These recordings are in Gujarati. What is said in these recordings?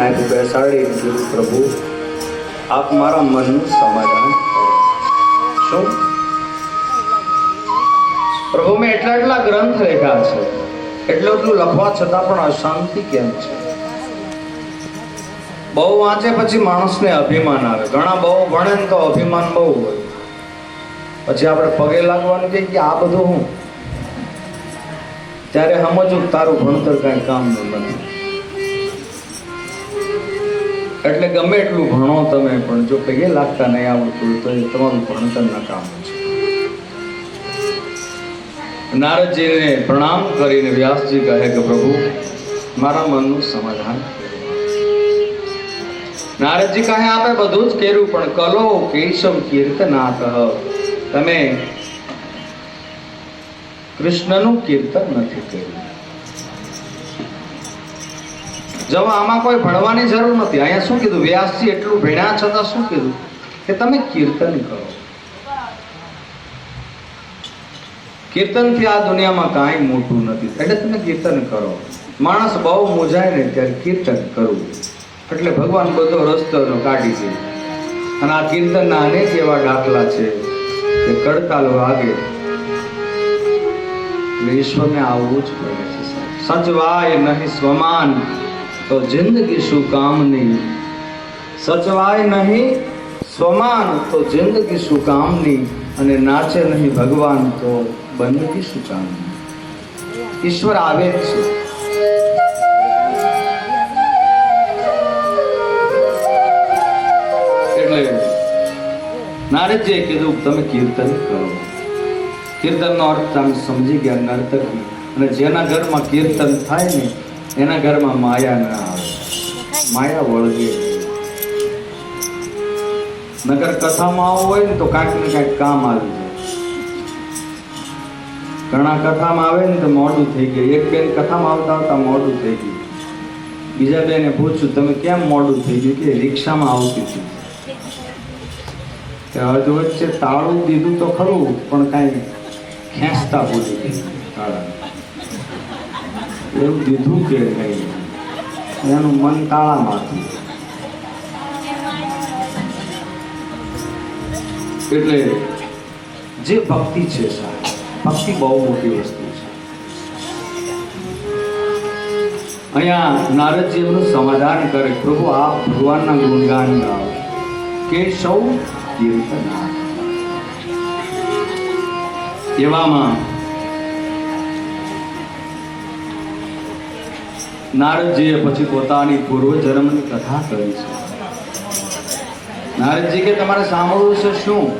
અને બેસાડી કીધું પ્રભુ. આપ મારા મનનું સમાધાન શું? પ્રભુ, મેં એટલા એટલા ગ્રંથ લખ્યા છે. એટલું એટલું લખવા છતાં પણ અશાંતિ કેમ છે? બહુ વાંચે પછી માણસને અભિમાન આવે. ઘણા બહુ ભણે ને તો અભિમાન બહુ હોય. પછી આપણે પગે લાગવાનું કહીએ કે આ બધું હું? ત્યારે સમજવું તારું ભણતર કાંઈ કામનું નથી એટલે ગમે એટલું ભણો તમે, પણ જો પગે લાગતા નહીં આવડતું તો એ તમારું ભણતરના કામ છે. નારદજીને પ્રણામ કરીને વ્યાસજી કહે કે, પ્રભુ, મારા મનનું સમાધાન નારદજી કહે, આપે બધું જ કર્યું, પણ કલો, કેશવ કીર્તનાથ તમે કૃષ્ણનું કીર્તન નથી કર્યું. જો આમાં કોઈ ભણવાની જરૂર નથી. અહીંયા શું કીધું? વ્યાસજી એટલું ભણ્યા છતાં શું કીધું? કે તમે કીર્તન કરો. કીર્તનથી આ દુનિયામાં કાંઈ મોટું નથી. એટલે તમે કીર્તન કરો. માણસ બહુ મૂંઝાય ને ત્યારે કીર્તન કરવું. એટલે ભગવાન બધો રસ્તો કાઢી દે. અને આ કીર્તનના અનેક એવા દાખલા છે કે કડતાલ વાગે. ઈશ્વરને આવવું જ પડે છે સચવાય નહીં સ્વમાન. તો જિંદગી શું કામની સચવાય નહીં, સ્વમાન તો જિંદગી શું કામની અને નાચે નહીં ભગવાન તો બંદગી શું કામની ઈશ્વર આવે જ છે. એટલે નારદજીએ કીધું, તમે કીર્તન કરો. કીર્તનનો અર્થ તમે સમજી ગયા નર્તક. અને જેના ઘરમાં કીર્તન થાય ને એના ઘરમાં માયા ના આવે. માયા વળગે. નગર કથામાં આવું હોય ને તો કાંઈક ને કાંઈક કામ આવી જાય. ઘણા કથામાં આવે ને તો મોડું થઈ ગયું. એક બેન કથામાં આવતા આવતા મોડું થઈ ગયું. બીજા બેને પૂછ્યું તમે કેમ મોડું થઈ ગયું? કે રિક્ષામાં આવતી હતી. અર્ધ વચ્ચે તાળું દીધું તો ખરું પણ કાંઈ ખેંચતા ભૂલી ગઈ. તાળા એવું દીધું કે કંઈ. એનું મન તાળામાં હતું એટલે જે ભક્તિ છે સાહેબ, ભક્તિ બહુ મોટી વસ્તુ છે. અહીંયા નારદજી એમનું સમાધાન કરે, પ્રભુ આ ભગવાનના ગુણગાન ગાઓ. કે સૌ કીર્તના એવામાં નારદજીએ પછી પોતાની પૂર્વજન્મની કથા કરી છે. નારદજી કે, તમારે સાંભળવું છે શું?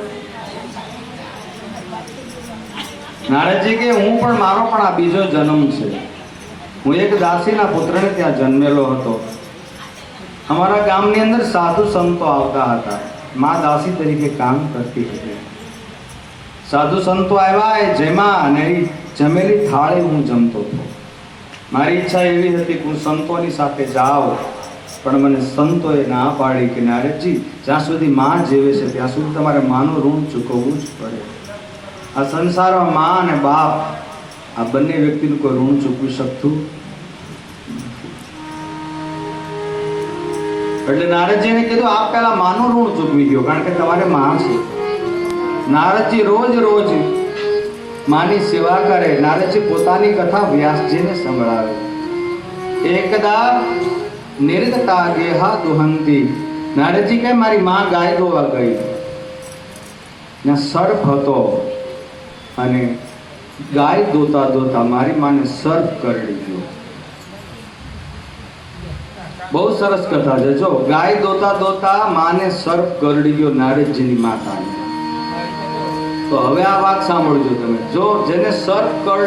નારદજી કે, હું પણ, મારો પણ આ બીજો જન્મ છે. હું એક દાસીના પુત્રને ત્યાં જન્મેલો હતો. અમારા ગામની અંદર સાધુ સંતો આવતા હતા. મા દાસી તરીકે કામ કરતી હતી. સાધુ સંતો આવ્યા જેમાં અને જમેલી થાળી હું જમતો હતો. મારી ઈચ્છા એવી હતી કે હું સંતોની સાથે જાઉં, પણ મને સંતોએ ના પાડી કે નારદજી જ્યાં સુધી માં જીવે છે, ત્યાં સુધી તમારે માનું ઋણ ચૂકવવું જ પડે. આ સંસારમાં મા અને બાપ, આ બંને વ્યક્તિનું કોઈ ઋણ ચૂકવી શકતું એટલે નારદજીને કીધું, આપ પહેલા માનું ઋણ ચૂકવી ગયો કારણ કે તમારે માં છે. નારદજી રોજ રોજ માની સેવા કરે, નારદજી પોતાની કથા વ્યાસજીને સંભળાવે. એકદા નિર્ગતા ગેહા દુહંતી. નારદજી કે મારી માં ગાય દોવા ગઈ. ત્યાં સર્પ હતો અને ગાય દોતા દોતા મારી માને સર્પ કરડી ગયો. બહુ સરસ કથા છે. જો ગાય દોતા દોતા માને સર્પ કરડી ગયો નારદજીની માતાને. તો હવે આ વાત સાંભળજો તમે. જો જેને સર્પ કર